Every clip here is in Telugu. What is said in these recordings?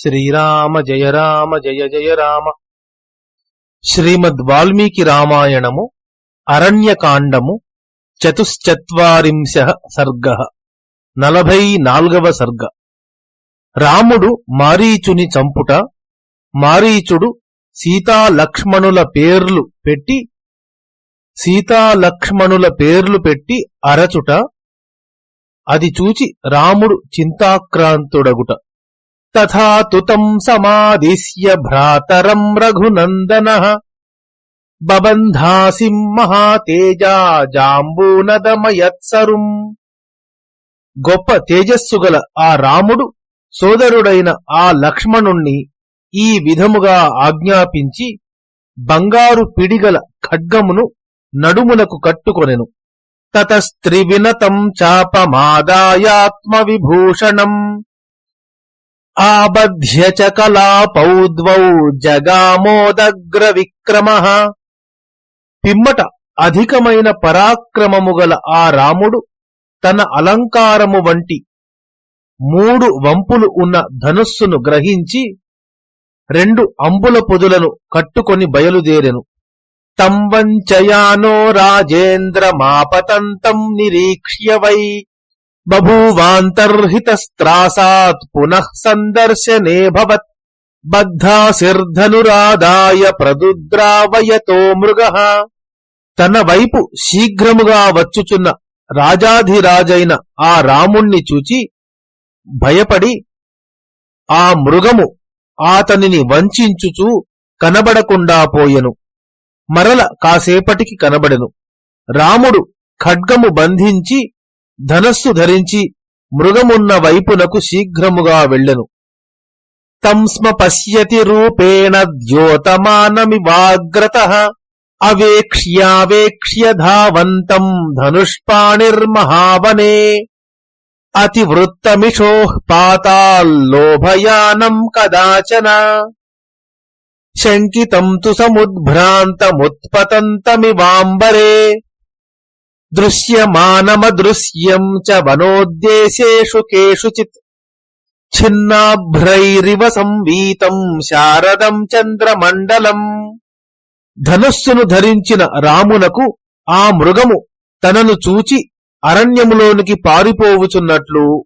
శ్రీరామ జయ రామ జయ జయ రామ. శ్రీమద్ వాల్మీకి రామాయణము అరణ్యకాండము చతుశ్చత్వారింశ సర్గ నలభై నాల్గవ సర్గ. రాముడు మారీచుని చంపుట మారీచుడు సీతాలక్ష్మణుల పేర్లు పెట్టి సీతాలక్ష్మణుల పేర్లు పెట్టి అరచుట అది చూచి రాముడు చింతాక్రాంతుడగుట. తథా తుతం సమాదిశ్య భ్రాతరం రఘునందన. బబంధాసిం మహాతేజా గొప్ప తేజస్సుగల ఆ రాముడు సోదరుడైన ఆ లక్ష్మణుణ్ణి ఈ విధముగా ఆజ్ఞాపించి బంగారు పిడిగల ఖడ్గమును నడుమునకు కట్టుకొనెను. తతస్త్రివినతం చాపమాదాయాత్మ విభూషణం ఆబధ్య చ కలాపౌ జగామోదగ్ర విక్రమ పిమ్మట అధికమైన పరాక్రమము గల ఆ రాముడు తన అలంకారము వంటి మూడు వంపులు ఉన్న ధనుస్సును గ్రహించి రెండు అంబుల పొదులను కట్టుకొని బయలుదేరెను. తంవంచయానో రాజేంద్రమాపతంతం నిరీక్ష్య వై బభూవాంతర్హితస్త్రాసాత్ పునః సందర్శనే భవత్ బద్ధాశిర్ధనురాదాయ ప్రదుద్రావయతో మృగ తన వైపు శీఘ్రముగా వచ్చుచున్న రాజాధిరాజైన ఆ రాముణ్ణి చూచి భయపడి ఆ మృగము ఆతనిని వంచించుచూ కనబడకుండా పోయెను. మరల కాసేపటికి కనబడెను. రాముడు ఖడ్గము బంధించి ధనస్సు ధరించి మృగమున్న వైపునకు శీఘ్రముగా వెళ్ళెను. తంస్మ పశ్యతి రూపేణ ద్యోతమానమివాగ్రత అవేక్ష్యావేక్ష్య ధావంతం ధనుష్పాణిర్మహావనే అతివృత్తమిషో పాతాల్లోభయానం కదాచన. శంకితం తు సముద్భ్రాంతముత్పతంతమివాంబరే దృశ్యమానమదృశ్యం చ వనోద్దేశేషు కేషుచిత్. ఛిన్నాభ్రైరివ సంవీతం శారదం చంద్రమండలం. ధనుస్సును ధరించిన రామునకు ఆ మృగము తనను చూచి అరణ్యములోనికి పారిపోవుచున్నట్లు.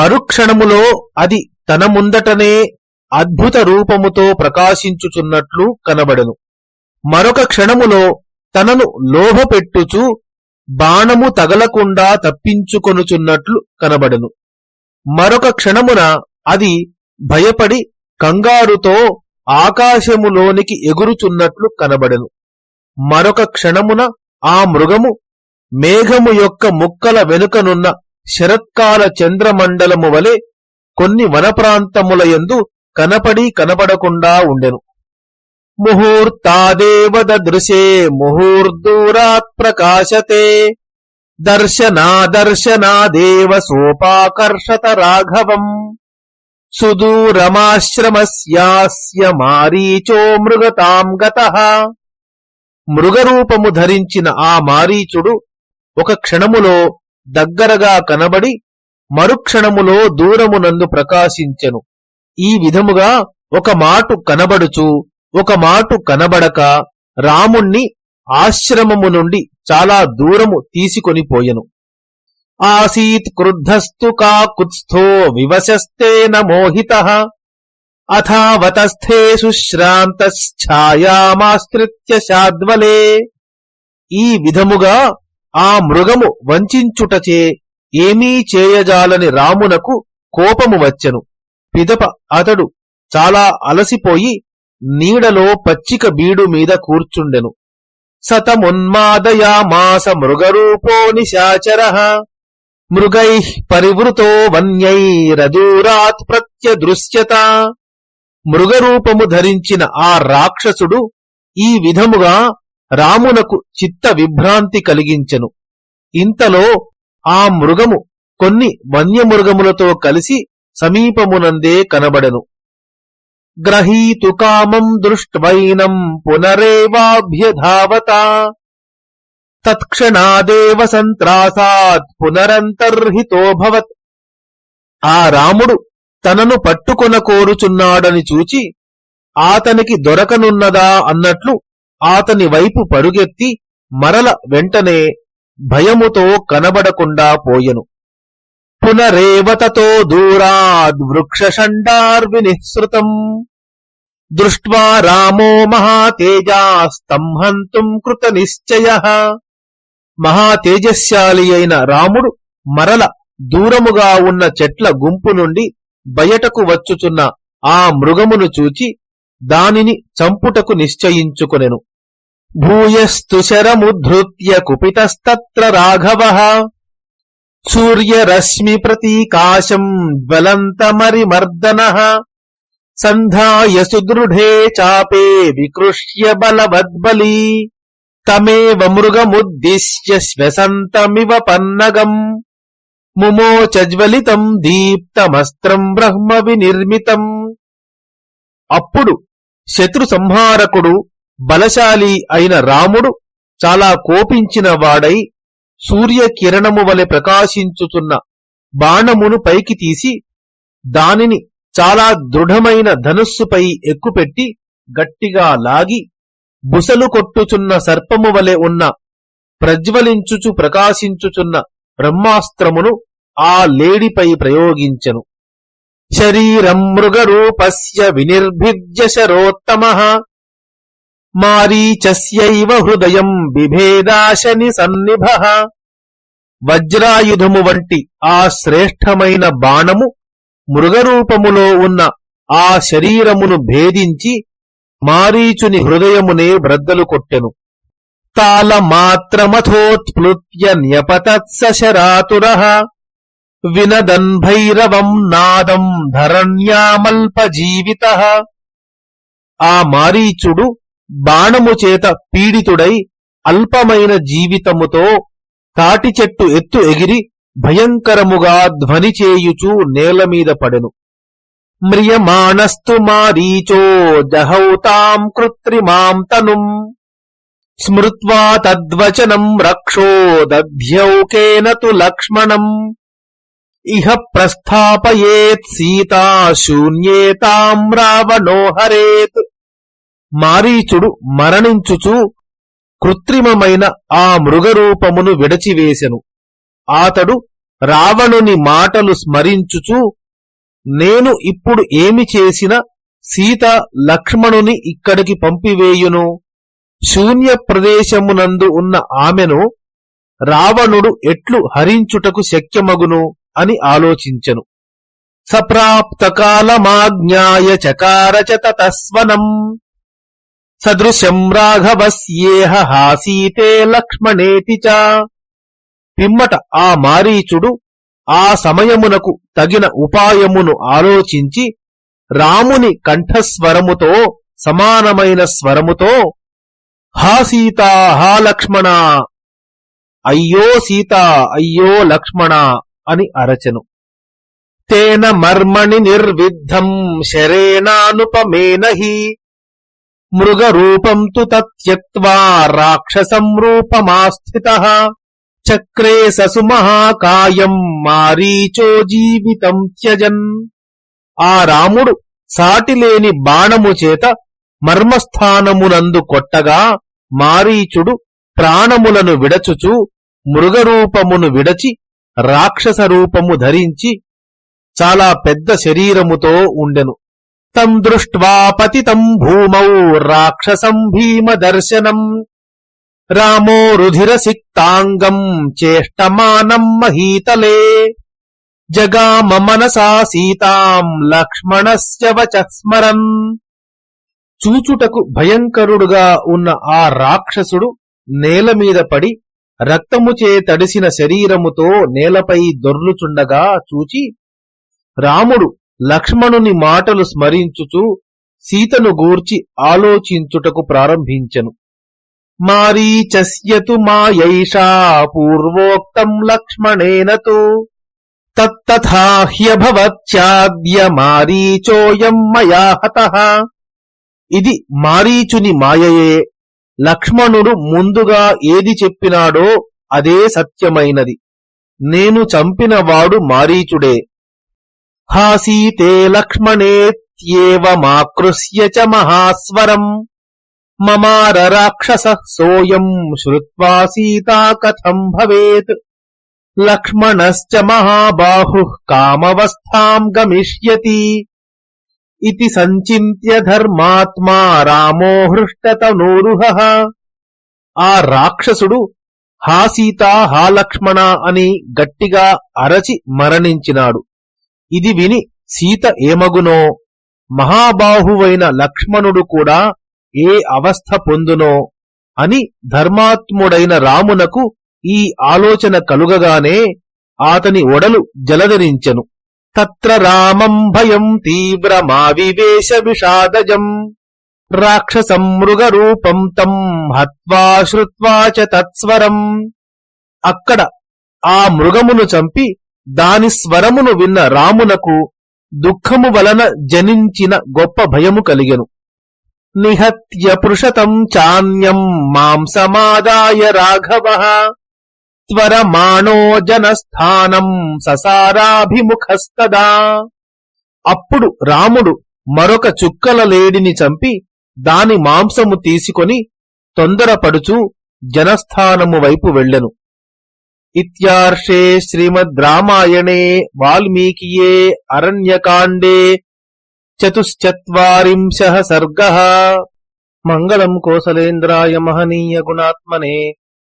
మరుక్షణములో అది తన ముందటనే అద్భుత రూపముతో ప్రకాశించుచున్నట్లు కనబడెను. మరొక క్షణములో తనను లోభపెట్టుచు బాణము తగలకుండా తప్పించుకొనుచున్నట్లు కనబడను. మరొక క్షణమున అది భయపడి కంగారుతో ఆకాశములోనికి ఎగురుచున్నట్లు కనబడెను. మరొక క్షణమున ఆ మృగము మేఘము యొక్క ముక్కల వెనుకనున్న శరత్కాల చంద్రమండలము వలె కొన్ని వనప్రాంతములయందు కనపడి కనబడకుండా ఉండెను. ముహూర్తాదేవ దృశే ముహూర్దూరాత్ ప్రకాశతే దర్శనాదర్శనాదేవ సోపాకర్షత రాఘవం సుదూరమాశ్రమస్యాస్య మారీచో మృగతాం గత. మృగరూపము ధరించిన ఆ మారీచుడు ఒక క్షణములో దగ్గరగా కనబడి మరుక్షణములో దూరమునందు ప్రకాశించెను. ఈ విధముగా ఒక మాటు కనబడుచు ఒక మాటు కనబడక రాముణ్ణి ఆశ్రమము నుండి చాలా దూరము తీసుకొని పోయెను. ఆసీత్ క్రుద్ధస్తు కాకుత్స్థో వివశస్తేన మోహిత అథావతస్థే శుశ్రాంతఛాయామాశ్రిత్య శాద్వలే. ఈ విధముగా ఆ మృగము వంచుటచే ఏమీ చేయజాలని రామునకు కోపము వచ్చెను. పిదప అతడు చాలా అలసిపోయి నీడలో పచ్చిక బీడు మీద కూర్చుండెను. సతమున్మాదయామాస మృగరూపో నిశాచర. మృగై పరివృతో వన్యైరదూరాత్ ప్రత్యదృశ్యత. మృగరూపము ధరించిన ఆ రాక్షసుడు ఈ విధముగా రామునకు చిత్త విభ్రాంతి కలిగించెను. ఇంతలో ఆ మృగము కొన్ని వన్యమృగములతో కలిసి సమీపమునందే కనబడెను. గ్రహీతు కామం దృష్ట్వైనం పునరేవాభ్యధావత. తత్క్షణాదేవ సంత్రాసాత్ పునరంతర్హితోభవత్ ఆ రాముడు తనను పట్టుకొన కోరుచున్నాడని చూచి ఆతనికి దొరకనున్నదా అన్నట్లు ఆతని వైపు పరుగెత్తి మరల వెంటనే భయముతో కనబడకుండా పోయెను. పునరేవతతో దూరాద్ వృక్షషండార్వినిఃసృతం. దృష్ట్వా రామో మహాతేజాస్తంహంతుం కృత నిశ్చయ. మహాతేజశాలి అయిన రాముడు మరల దూరముగా ఉన్న చెట్ల గుంపు నుండి బయటకు వచ్చుచున్న ఆ మృగమును చూచి దానిని చంపుటకు నిశ్చయించుకొనెను. భూయస్తు శరముద్ధృత్య కుపితస్తత్ర రాఘవ. సూర్యరశ్మి ప్రతీకాశం జ్వలంతమరిమర్దన. సంధాయ సుదృఢే చాపే వికృష్య బలవద్బలీ. తమేవ మృగముద్దిశ్య శ్వసంతమివ పన్నగం. ముమోచజ్వలితం దీప్తమస్త్రం బ్రహ్మ వినిర్మితం. అప్పుడు శత్రు సంహారకుడు బలశాలి అయిన రాముడు చాలా కోపించిన వాడై సూర్యకిరణము వలె ప్రకాశించుచున్న బాణమును పైకి తీసి దానిని చాలా దృఢమైన ధనుస్సుపై ఎక్కుపెట్టి గట్టిగా లాగి బుసలు కొట్టుచున్న సర్పము వలె ఉన్న ప్రజ్వలించుచు ప్రకాశించుచున్న బ్రహ్మాస్త్రమును ఆ లేడిపై ప్రయోగించెను. శరీరం మృగరూపస్య వినిర్భిద్య శరోత్తమ మారీచస్యైవ హృదయం బిభేదాశని సన్నిభ. వజ్రాయుధము వంటి ఆ శ్రేష్టమైన బాణము మృగరూపములో ఉన్న ఆ శరీరమును భేదించి మారీచుని హృదయమునే బ్రద్దలు కొట్టెను. తాళమాత్రమథోత్ప్లుత్య న్యపతత్సరాతుర వినదన్ భైరవం నాదం ధరణ్యామల్ప జీవిత ఆ మారీచుడు బాణము చేత పీడితుడై అల్పమైన జీవితముతో తాటి చెట్టు ఎత్తు ఎగిరి భయంకరముగా ధ్వనిచేయుచూ నేలమీద పడెను. మ్రియమాణస్తు మారీచో జహౌతాం కృత్రిమాం తనుం. స్మృత్వా తద్వచనం రక్షో దధ్యౌకేన తు లక్ష్మణం. ఇహ ప్రస్థాపయేత్ సీతా శూన్యేతాం రావణో హరేత్. మారీచుడు మరణించుచు కృత్రిమమైన ఆ మృగరూపమును విడచివేశెను ఆతడు రావణుని మాటలు స్మరించుచు నేను ఇప్పుడు ఏమి చేసిన సీత లక్ష్మణుని ఇక్కడికి పంపివేయును. శూన్య ప్రదేశమునందు ఉన్న ఆమెను రావణుడు ఎట్లు హరించుటకు శక్యమగును అని ఆలోచించెను. సప్రాప్తకాలమాజ్ఞాయ చకారచ తతస్వనం. సదృశం రాఘవస్యేహ హాసీతే లక్ష్మణేతి చ. పిమ్మట ఆ మారీచుడు ఆ సమయమునకు తగిన ఉపాయమును ఆలోచించి రాముని కంఠస్వరముతో సమానమైన స్వరముతో హా సీతా హా లక్ష్మణ అయ్యో సీత అయ్యో లక్ష్మణ అని అరచెను. తేన మర్మణి నిర్విద్ధం శరేణానుపమేన హి మృగరూపం తు తత్యక్వా రాక్షసం రూపమాస్థిత చక్రే ససుమహాకాయం మారీచో జీవితం త్యజన్. ఆ రాముడు సాటిలేని బాణము చేత మర్మస్థానమునందు కొట్టగా మారీచుడు ప్రాణములను విడచుచు మృగరూపమును విడచి రాక్షస రూపము ధరించి చాలా పెద్ద శరీరముతో ఉండెను. తం దృష్ట్వా పతితం భూమౌ రాక్షసం భీమ దర్శనం రామో రుధిరసిక్తాంగం చేష్టమానం మహీతలే. జగామ మనసా సీతాం లక్ష్మణస్య వచ స్మరన్. చూచుటకు భయంకరుడుగా ఉన్న ఆ రాక్షసుడు నేల మీద పడి రక్తముచే తడిసిన శరీరముతో నేలపై దొర్లుచుండగా చూచి రాముడు లక్ష్మణుని మాటలు స్మరించుచు సీతను గూర్చి ఆలోచించుటకు ప్రారంభించెను. మారీచస్యతు మాయైషా పూర్వోక్తం లక్ష్మణేన తు మారీచోయం మయా హత. ఇది మారీచుని మాయయే. లక్ష్మణుడు ముందుగా ఏది చెప్పినాడో అదే సత్యమైనది. నేను చంపినవాడు మారీచుడే. హాసీతే లక్ష్మణేత్యేవమాకృష్య చ మహాస్వరం మమార రాక్షస సోయం శ్రుత్వా సీతా కథం భవేత్ లక్ష్మణశ్చ మహాబాహు కామవస్థాం గమిష్యతి ఇది సంచింత్య ధర్మాత్మా రామో హృష్టతనూరుహ ఆ రాక్షసుడు హా సీత హా లక్ష్మణ అని గట్టిగా అరచి మరణించినాడు. ఇది విని సీత ఏమగునో? మహాబాహువైన లక్ష్మణుడు కూడా ఏ అవస్థ పొందునో? అని ధర్మాత్ముడైన రామునకు ఈ ఆలోచన కలుగగానే ఆతని ఒడలు జలధరించెను. తత్ర రామం భయం తీవ్రమావివేశ విషాదజం రాక్షసం మృగరూపం తం హత్వా శ్రుత్వా చ తత్స్వరం. అక్కడ ఆ మృగమును చంపి దాని స్వరమును విన్న రామునకు దుఃఖము వలన జనించిన గొప్ప భయము కలిగెను. నిహత్య పృషతం చాన్యం మాంసమాదాయ రాఘవ. త్వరమాణో జనస్థానం ససారాభిముఖస్తదా. అప్పుడు రాముడు మరొక చుక్కల లేడిని చంపి దాని మాంసము తీసుకొని తొందరపడుచు జనస్థానము వైపు వెళ్ళెను. ఇత్యార్షే శ్రీమద్ రామాయణే వాల్మీకియే అరణ్యకాండే చతుశ్చత్వరింశः సర్గः మంగళం కోసలేంద్రాయ మహనీయ గుణాత్మనే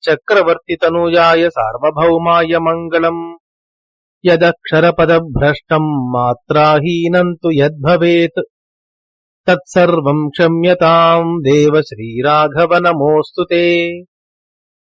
చక్రవర్తి తనూయాయ సార్వభౌమాయ మంగళం యదక్షరపదభ్రష్టం మాత్రాహీనం తు యద్భవేత్ తత్సర్వం క్షమ్యతాం దేవ శ్రీరాఘవ నమోऽस्तु